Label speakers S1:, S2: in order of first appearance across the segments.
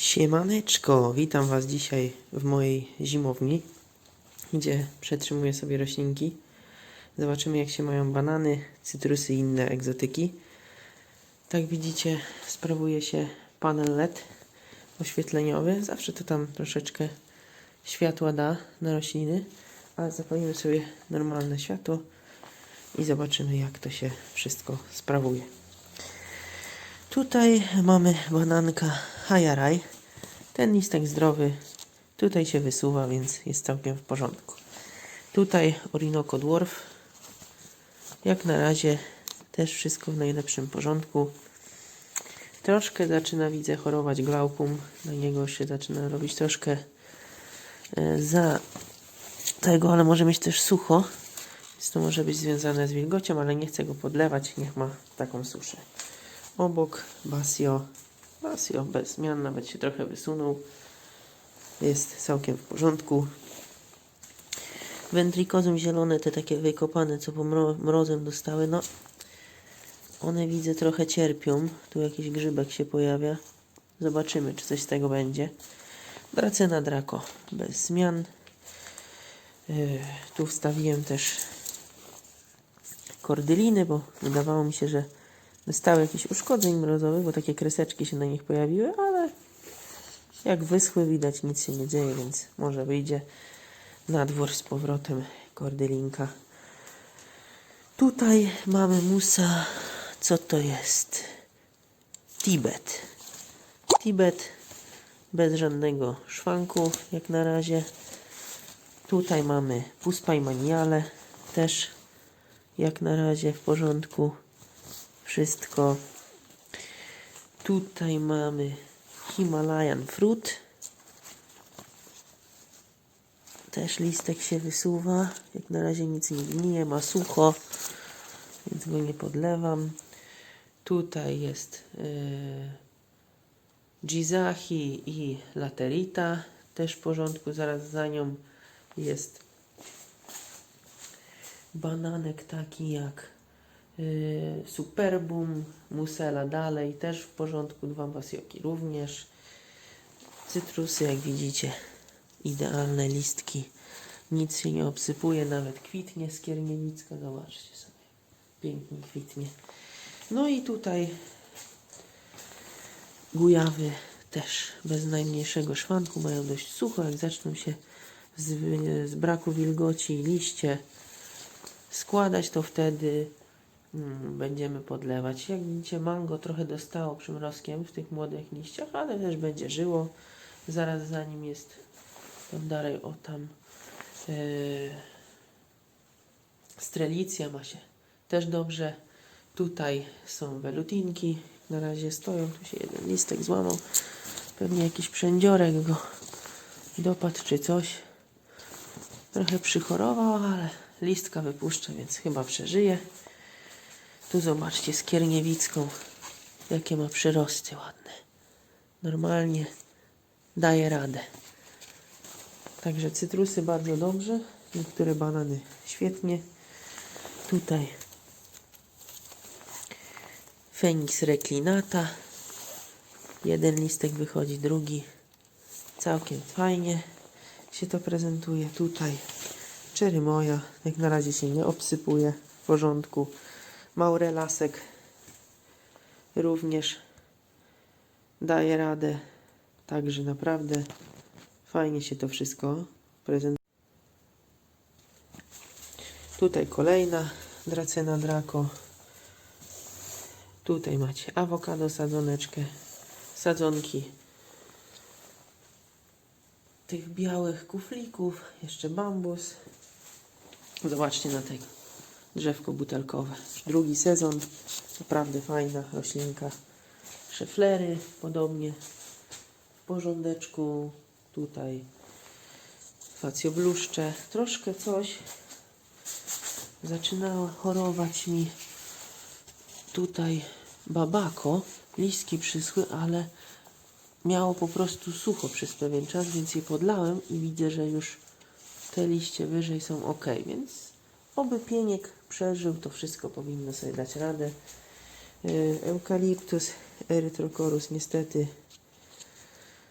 S1: Siemaneczko, witam Was dzisiaj w mojej zimowni, gdzie przetrzymuję sobie roślinki. Zobaczymy jak się mają banany, cytrusy i inne egzotyki. Tak widzicie, sprawuje się panel LED oświetleniowy. Zawsze to tam troszeczkę światła da na rośliny, ale zapalimy sobie normalne światło i zobaczymy jak to się wszystko sprawuje. Tutaj mamy bananka Hajaraj. Ten listek zdrowy tutaj się wysuwa, więc jest całkiem w porządku. Tutaj Orinoco Dwarf. Jak na razie też wszystko w najlepszym porządku. Troszkę zaczyna, widzę, chorować glaukum. Na niego się zaczyna robić troszkę e, za tego, ale może mieć też sucho. Więc to może być związane z wilgocią, ale nie chcę go podlewać. Niech ma taką suszę. Obok Basio. Basio bez zmian, nawet się trochę wysunął. Jest całkiem w porządku. Ventrikozum zielone, te takie wykopane, co po mro mrozem dostały, no one widzę trochę cierpią. Tu jakiś grzybek się pojawia. Zobaczymy, czy coś z tego będzie. Dracena Draco bez zmian. Yy, tu wstawiłem też kordyliny, bo wydawało mi się, że dostały jakichś uszkodzeń mrozowych, bo takie kreseczki się na nich pojawiły, ale jak wyschły widać nic się nie dzieje, więc może wyjdzie na dwór z powrotem kordylinka. Tutaj mamy musa, co to jest? Tibet. Tibet bez żadnego szwanku jak na razie. Tutaj mamy Puspaj Maniale też jak na razie w porządku wszystko. Tutaj mamy Himalayan Fruit. Też listek się wysuwa. Jak na razie nic nie gnije, ma sucho, więc go nie podlewam. Tutaj jest yy, Gizachi i Laterita. Też w porządku. Zaraz za nią jest bananek taki jak Superbum, Musela dalej, też w porządku, dwa basioki również. Cytrusy, jak widzicie, idealne listki. Nic się nie obsypuje, nawet kwitnie skierniewicka, zobaczcie sobie, pięknie kwitnie. No i tutaj gujawy też bez najmniejszego szwanku, mają dość sucho, jak zaczną się z, z braku wilgoci liście składać, to wtedy będziemy podlewać. Jak widzicie, mango trochę dostało przymrozkiem w tych młodych liściach, ale też będzie żyło. Zaraz za nim jest tam dalej, o tam yy, strelicja ma się też dobrze. Tutaj są welutinki, na razie stoją, tu się jeden listek złamał. Pewnie jakiś przędziorek go dopadł czy coś. Trochę przychorował, ale listka wypuszcza, więc chyba przeżyje. Tu zobaczcie skierniewicką, jakie ma przyrosty ładne. Normalnie daje radę. Także cytrusy bardzo dobrze, niektóre banany świetnie. Tutaj Fenix reclinata. Jeden listek wychodzi, drugi. Całkiem fajnie się to prezentuje. Tutaj Cherry moja, jak na razie się nie obsypuje w porządku. Maurelasek również daje radę. Także naprawdę fajnie się to wszystko prezentuje. Tutaj kolejna Dracena Draco. Tutaj macie awokado sadzoneczkę, sadzonki tych białych kuflików, jeszcze bambus. Zobaczcie na tego drzewko butelkowe. Drugi sezon, naprawdę fajna roślinka. Szeflery podobnie w porządeczku. Tutaj facjobluszcze. Troszkę coś zaczynało chorować mi tutaj babako. Listki przyschły, ale miało po prostu sucho przez pewien czas, więc je podlałem i widzę, że już te liście wyżej są ok, więc oby pieniek przeżył, to wszystko powinno sobie dać radę. E, Eukaliptus, Erytrokorus niestety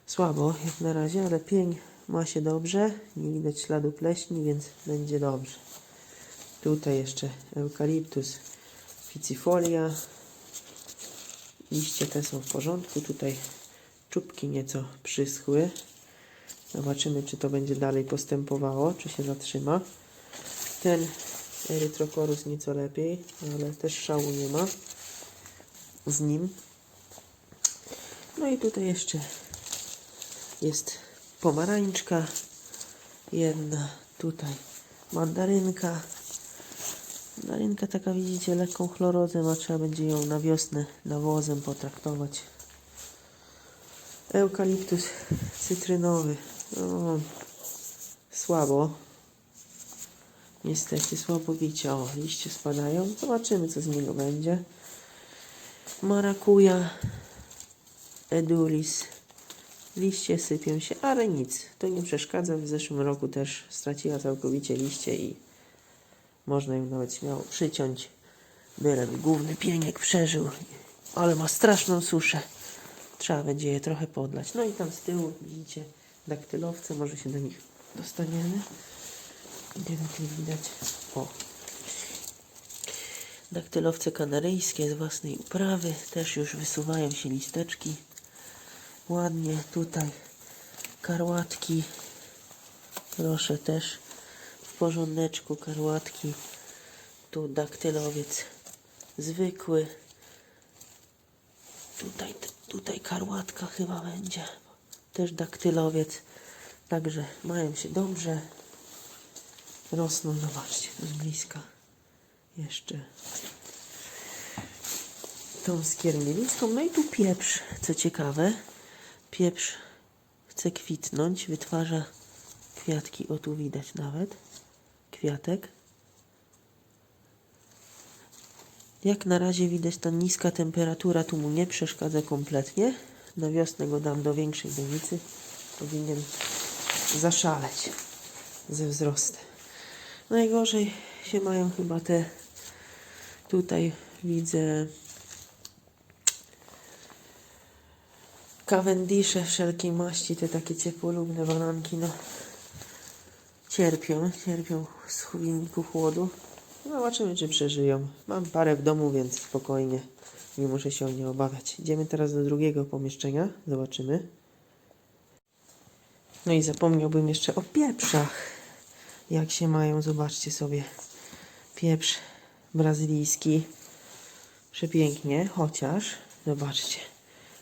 S1: Słabo jak na razie, ale pień ma się dobrze. Nie widać śladu pleśni, więc będzie dobrze. Tutaj jeszcze eukaliptus ficifolia. Liście te są w porządku. Tutaj czubki nieco przyschły. Zobaczymy, czy to będzie dalej postępowało, czy się zatrzyma. Ten erytrokorus nieco lepiej, ale też szału nie ma z nim. No i tutaj jeszcze jest pomarańczka jedna, tutaj mandarynka. Mandarynka taka widzicie lekką chlorozę ma, trzeba będzie ją na wiosnę nawozem potraktować. Eukaliptus cytrynowy. No, słabo. Niestety słabowicie. O, liście spadają. Zobaczymy co z niego będzie. Marakuja. Edulis. Liście sypią się, ale nic. To nie przeszkadza. W zeszłym roku też straciła całkowicie liście i można ją nawet śmiało przyciąć. Byleby główny pieniek przeżył. Ale ma straszną suszę. Trzeba będzie je trochę podlać. No i tam z tyłu widzicie daktylowce. Może się do nich dostaniemy. Nie widać? O. Daktylowce kanaryjskie z własnej uprawy. Też już wysuwają się listeczki. Ładnie tutaj karłatki. Proszę też w porządeczku karłatki. Tu daktylowiec zwykły. Tutaj, tutaj karłatka chyba będzie. Też daktylowiec. Także mają się dobrze. Rosną, zobaczcie, z bliska. Jeszcze tą skierniewicką. No i tu pieprz, co ciekawe. Pieprz chce kwitnąć, wytwarza kwiatki. O, tu widać nawet kwiatek. Jak na razie widać, ta niska temperatura tu mu nie przeszkadza kompletnie. Na wiosnę go dam do większej donicy. Powinien zaszaleć ze wzrostem. Najgorzej się mają chyba te tutaj widzę Cavendishe wszelkiej maści, te takie ciepłolubne bananki, no cierpią, cierpią z w wyniku chłodu. No, Zobaczymy, czy przeżyją. Mam parę w domu, więc spokojnie. Nie muszę się o nie obawiać. Idziemy teraz do drugiego pomieszczenia. Zobaczymy. No i zapomniałbym jeszcze o pieprzach. Jak się mają, zobaczcie sobie. Pieprz brazylijski. Przepięknie, chociaż, zobaczcie,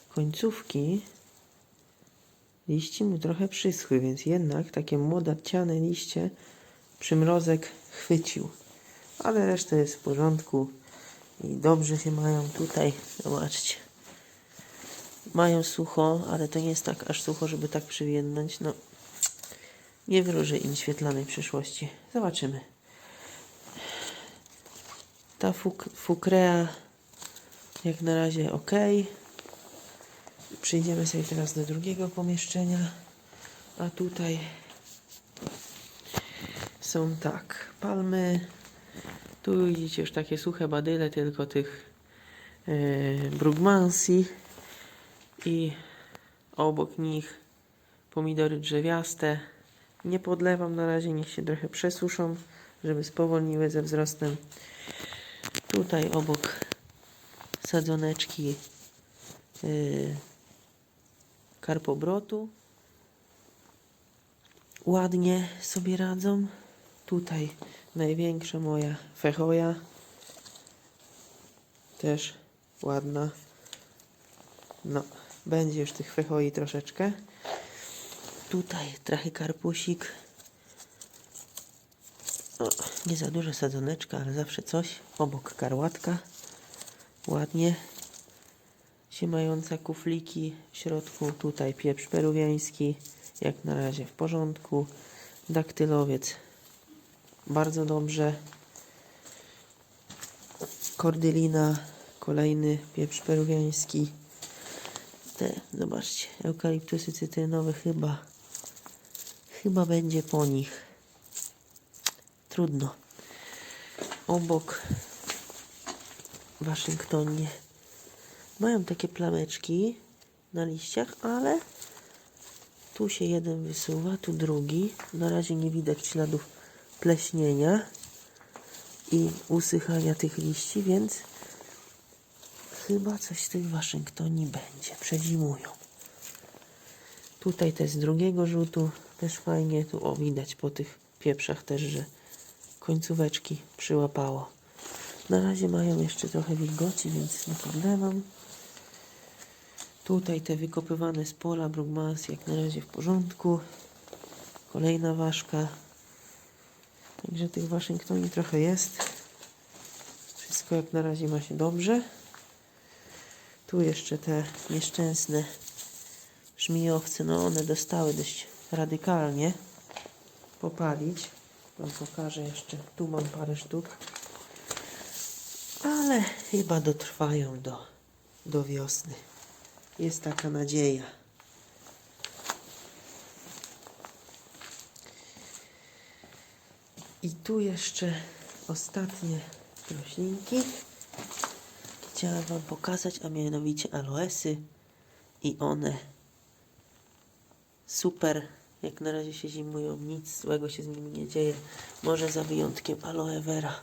S1: końcówki liści mu trochę przyschły, więc jednak takie młodacciane liście przymrozek chwycił. Ale reszta jest w porządku i dobrze się mają tutaj. Zobaczcie. Mają sucho, ale to nie jest tak aż sucho, żeby tak przywiędnąć. No, nie wróży im świetlanej przyszłości. Zobaczymy. Ta fuk fukrea jak na razie ok. Przejdziemy sobie teraz do drugiego pomieszczenia. A tutaj są tak, palmy. Tu widzicie już takie suche badyle, tylko tych e, brugmansi i obok nich pomidory drzewiaste. Nie podlewam na razie, niech się trochę przesuszą, żeby spowolniły ze wzrostem. Tutaj obok sadzoneczki yy, karpobrotu. Ładnie sobie radzą. Tutaj największa moja fechoja. Też ładna. No, będzie już tych fechoi troszeczkę. Tutaj trochę karpusik. O, nie za dużo sadzoneczka, ale zawsze coś. Obok karłatka. Ładnie. Się mająca kufliki. W środku tutaj pieprz peruwiański. Jak na razie w porządku. Daktylowiec. Bardzo dobrze. Kordylina. Kolejny pieprz peruwiański. Te, zobaczcie, eukaliptusy cytrynowe chyba, chyba będzie po nich. Trudno. Obok Waszyngtonie mają takie plameczki na liściach, ale Tu się jeden wysuwa, tu drugi. Na razie nie widać śladów pleśnienia i usychania tych liści, więc chyba coś z tych Waszyngtonii będzie. Przedzimują. Tutaj te z drugiego rzutu też fajnie. Tu o widać po tych pieprzach też, że końcóweczki przyłapało. Na razie mają jeszcze trochę wilgoci, więc nie podlewam. Tutaj te wykopywane z pola Brugmans jak na razie w porządku. Kolejna ważka. Także tych Waszyngtonii trochę jest. Wszystko jak na razie ma się dobrze. Tu jeszcze te nieszczęsne żmijowce, no one dostały dość radykalnie popalić. Wam pokażę jeszcze, tu mam parę sztuk. Ale chyba dotrwają do, do wiosny. Jest taka nadzieja. I tu jeszcze ostatnie roślinki. Chciałam Wam pokazać, a mianowicie aloesy. I one super. Jak na razie się zimują, nic złego się z nimi nie dzieje. Może za wyjątkiem aloe vera,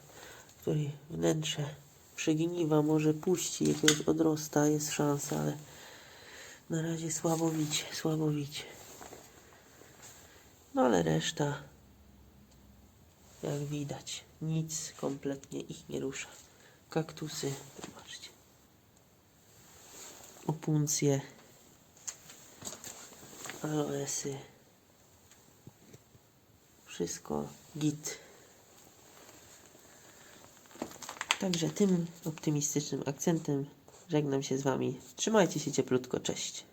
S1: której wnętrze przygniwa, może puści, jakiegoś odrosta, jest szansa, ale na razie słabowicie, słabowicie. No ale reszta, jak widać, nic kompletnie ich nie rusza. Kaktusy, zobaczcie. Opuncje, aloesy. Wszystko git. Także tym optymistycznym akcentem żegnam się z Wami. Trzymajcie się cieplutko, cześć.